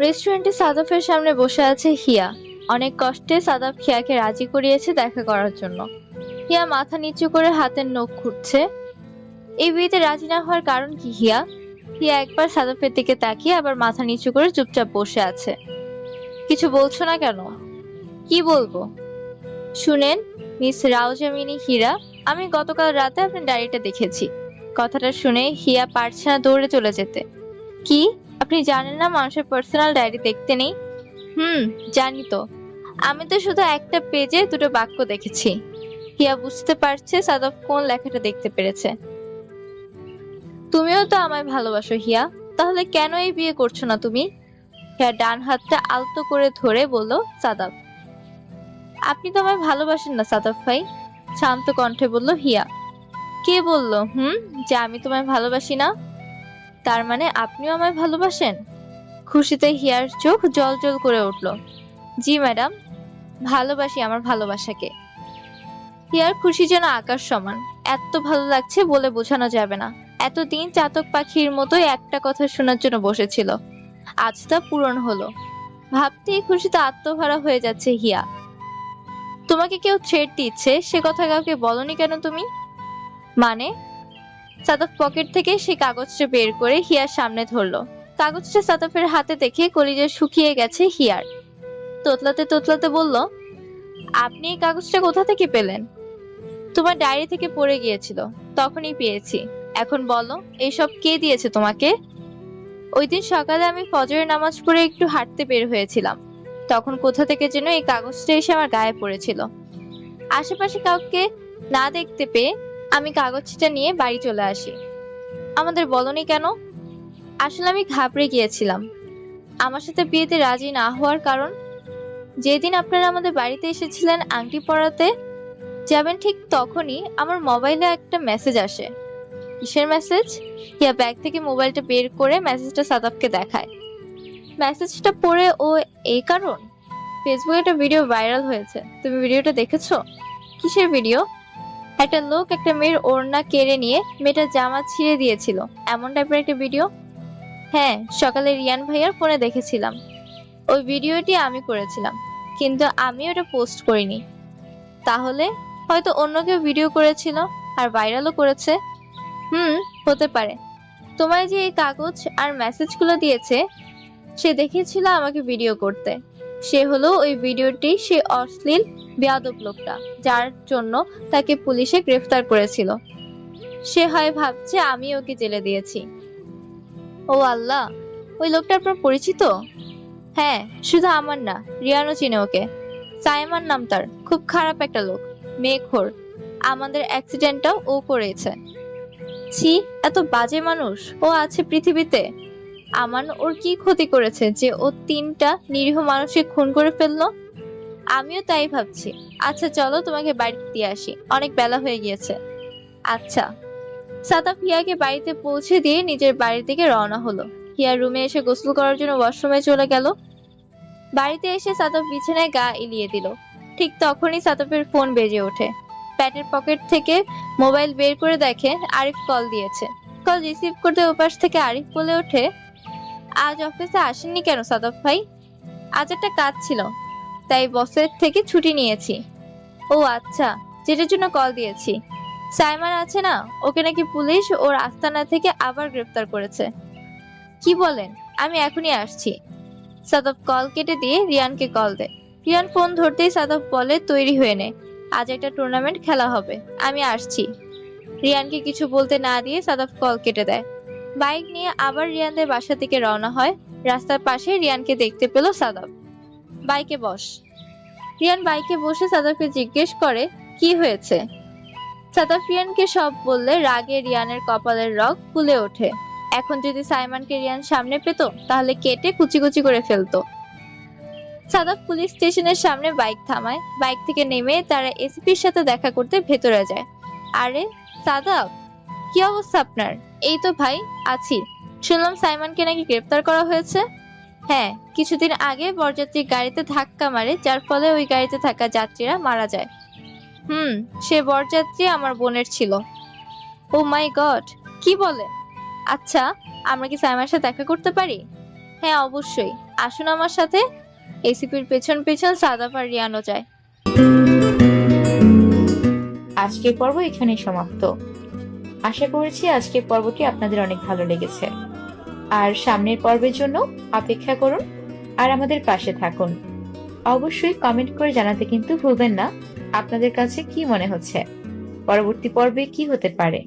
রেস্টুরেন্টে সাদাফের সামনে বসে আছে হিয়া। অনেক কষ্টে সাদাফ হিয়াকে রাজি করিয়েছে দেখা করার জন্য। হিয়া মাথা নিচু করে হাতের নখ খুঁটছে এই বিয়েতে রাজি না হওয়ার কারণ কি হিয়া? হিয়া একবার সাদাফের দিকে তাকিয়ে আবার মাথা নিচু করে চুপচাপ বসে আছে। কিছু বলছো না কেন? কি বলব? শুনেন, মিস রাউজামিনী হীরা, আমি গতকাল রাতে আপনার ডায়েরিটা দেখেছি। কথাটা শুনে হিয়া পারছে না দৌড়ে চলে যেতে। কি? আপনি জানেন না মানুষের পার্সোনাল ডায়েরি দেখতে নেই? হুম, জানি তো। আমি তো শুধু একটা পেজে দুটো বাক্য দেখেছি। হিয়া বুঝতে পারছে সাদফ কোন লেখাটা দেখতে পেরেছে। তুমিও তো আমায় ভালোবাসো, হিয়া। তাহলে কেন এই বিয়ে করছ না তুমি? হিয়া ডান হাতটা আলতো করে ধরে বলল সাদাফ আপনি তো আমায় ভালোবাসেন না সাদাফ ভাই। শান্ত কণ্ঠে বলল, হিয়া। কে বলল, হুম, যে আমি তোমায় ভালোবাসি না? তার মানে আপনিও আমায় ভালোবাসেন? খুশিতে হিয়ার চোখ জল জল করে উঠল। জি, ম্যাডাম, ভালোবাসি আমার ভালোবাসাকে। হিয়ার খুশি যেন আকাশ সমান। এত ভালো লাগছে বলে বোঝানো যাবে না। এতদিন চাতক পাখির মতোই একটা কথা শোনার জন্য বসেছিল। আজ তা পূরণ হলো। ভাবতেই খুশিতে আত্মহারা হয়ে যাচ্ছে হিয়া। তোমাকে কেউ থ্রেট দিচ্ছে সে কথা কাউকে বলনি কেন তুমি? মানে সাদাফ পকেট থেকে সেই কাগজটা বের করে হিয়ার সামনে ধরলো। কাগজটা সাদাফের হাতে দেখে কলিজা শুকিয়ে গেছে হিয়ার। তোতলাতে তোতলাতে বলল, আপনি এই কাগজটা কোথা থেকে পেলেন? তোমার ডায়েরি থেকে পড়ে গিয়েছিল, তখনই পেয়েছি। এখন বলো এইসব কে দিয়েছে তোমাকে? ওই দিন সকালে আমি ফজরের নামাজ পড়ে একটু হাঁটতে বের হয়েছিলাম। তখন কোথা থেকে যেন এই কাগজটা এসে আমার গায়ে পড়েছিল। আশেপাশে কাউকে না দেখতে পেয়ে আমি কাগজটা নিয়ে বাড়ি চলে আসি। আমাদের বলনি কেন? আসলে আমি ঘাবড়ে গিয়েছিলাম। আমার সাথে বিয়েতে রাজি না হওয়ার কারণ? যেদিন আপনারা আমাদের বাড়িতে এসেছিলেন আংটি পরাতে, যাবেন ঠিক তখনই আমার মোবাইলে একটা মেসেজ আসে। কিসের মেসেজ? ইয়া ব্যাগ থেকে মোবাইলটা বের করে মেসেজটা সাদাবকে দেখায়। মেসেজটা পড়ে ও এই কারণ? ফেসবুকে একটা ভিডিও ভাইরাল হয়েছে। তুমি ভিডিওটা দেখেছ? কিসের ভিডিও? একটা লোক একটা মেয়ের ওড়না কেড়ে নিয়ে মেয়েটার জামা ছিঁড়ে দিয়েছিল। এমন টাইপের একটা ভিডিও হ্যাঁ সকালে রিয়ান ভাইয়ার ফোনে দেখেছিলাম। ওই ভিডিওটি আমি করেছিলাম, কিন্তু আমি ওটা পোস্ট করিনি। তাহলে হয়তো অন্য কেউ ভিডিও করেছিল আর ভাইরালও করেছে। হুম, হতে পারে। তোমায় যে এই কাগজ আর মেসেজগুলো দিয়েছে, সে দেখেছিল আমাকে ভিডিও করতে। সে হলো ওই ভিডিওটি সে অশ্লীল, বেয়াদব লোকটা, যার জন্য তাকে পুলিশে গ্রেফতার করেছিল। সে হয় ভাবছে, আমি ওকে জেলে দিয়েছি। ও আল্লাহ, ওই লোকটা আপনার পরিচিত? হ্যাঁ শুধু আমার না, রিয়ানও চিনে ওকে। সাইমান নাম তার, খুব খারাপ একটা লোক মেঘোর আমাদের অ্যাক্সিডেন্টটাও ও করেছে। ছি, এত বাজে মানুষ, ও আছে পৃথিবীতে। আমান, ওর কি ক্ষতি করেছে যে ও তিনটা নিরীহ মানুষকে খুন করে ফেলল? আমিও তাই ভাবছি। আচ্ছা চলো তোমাকে বাড়িতে দিয়ে আসি। অনেক বেলা হয়ে গিয়েছে। আচ্ছা। সাদাফ হিয়াকে বাড়িতে পৌঁছে দিয়ে নিজের বাড়ির দিকে রওনা হলো। হিয়ার রুমে এসে গোসল করার জন্য ওয়াশরুমে চলে গেল। বাড়িতে এসে সাদাফ বিছানায় গা এলিয়ে দিল। ঠিক তখনই সাদাফের ফোন বেজে ওঠে। প্যাটের পকেট থেকে মোবাইল বের করে দেখে আরিফ কল দিয়েছে। কল রিসিভ করতে ওপাশ থেকে আরিফ বলে ওঠে আজ অফিসে আসেননি কেন সাদাফ ভাই? আজ একটা কাজ ছিল, তাই বসের থেকে ছুটি নিয়েছি। ও আচ্ছা যেটার জন্য কল দিয়েছি। সাইমান আছে না? ওকে নাকি পুলিশ ওর আস্তানা থেকে আবার গ্রেফতার করেছে। কি বলেন? আমি এখনই আসছি। সাদব কল কেটে দিয়ে রিয়ানকে কল দেয়। রিয়ান ফোন ধরতেই সাদব বলে, তৈরি হয়ে নে। আজ একটা টুর্নামেন্ট খেলা হবে। আমি আসছি। রিয়ানকে কিছু বলতে না দিয়ে সাদব কল কেটে দেয়। বাইক নিয়ে আবার রিয়ানদের বাসা থেকে রওনা হয়। রাস্তার পাশে রিয়ানকে দেখতে পেল সাদাব। বাইকে বস। রিয়ান বাইকে বসে সাদাবকে জিজ্ঞেস করে, কি হয়েছে? সাদাব রিয়ানকে সব বললে রাগে রিয়ানের কপালের রগ ফুলে ওঠে। এখন যদি সাইমনকে রিয়ান সামনে পেত, তাহলে কেটে কুচি কুচি করে ফেলতো। সাদাফ পুলিশ স্টেশনের সামনে বাইক থামায়। বাইক থেকে নেমে তারা এসিপির সাথে দেখা করতে ভেতরে যায়। আরে সাদাফ কি অবস্থা আপনার? এই তো ভাই, আছি। শুনলাম সাইমনকে নাকি গ্রেফতার করা হয়েছে। হ্যাঁ কিছুদিন আগে বরযাত্রী গাড়িতে ধাক্কা মারে, যার ফলে ওই গাড়িতে থাকা যাত্রীরা মারা যায়। হুম, সে বরযাত্রী আমার বোনের ছিল। ও মাই গড কি বলে? আচ্ছা আমরা কি সাইমার সাথে দেখা করতে পারি? হ্যাঁ অবশ্যই। আসুন আমার সাথে। এসিপির পেছন পেছন সাদাপ আর রিয়ানো যায়। আজকের পর্ব এখানেই সমাপ্ত। আশা করেছি আজকের পর্বটি আপনাদের অনেক ভালো লেগেছে। আর সামনের পর্বের জন্য অপেক্ষা করুন আর আমাদের পাশে থাকুন। অবশ্যই কমেন্ট করে জানাতে কিন্তু ভুলবেন না। আপনাদের কাছে কি মনে হচ্ছে? পরবর্তী পর্বে কি হতে পারে?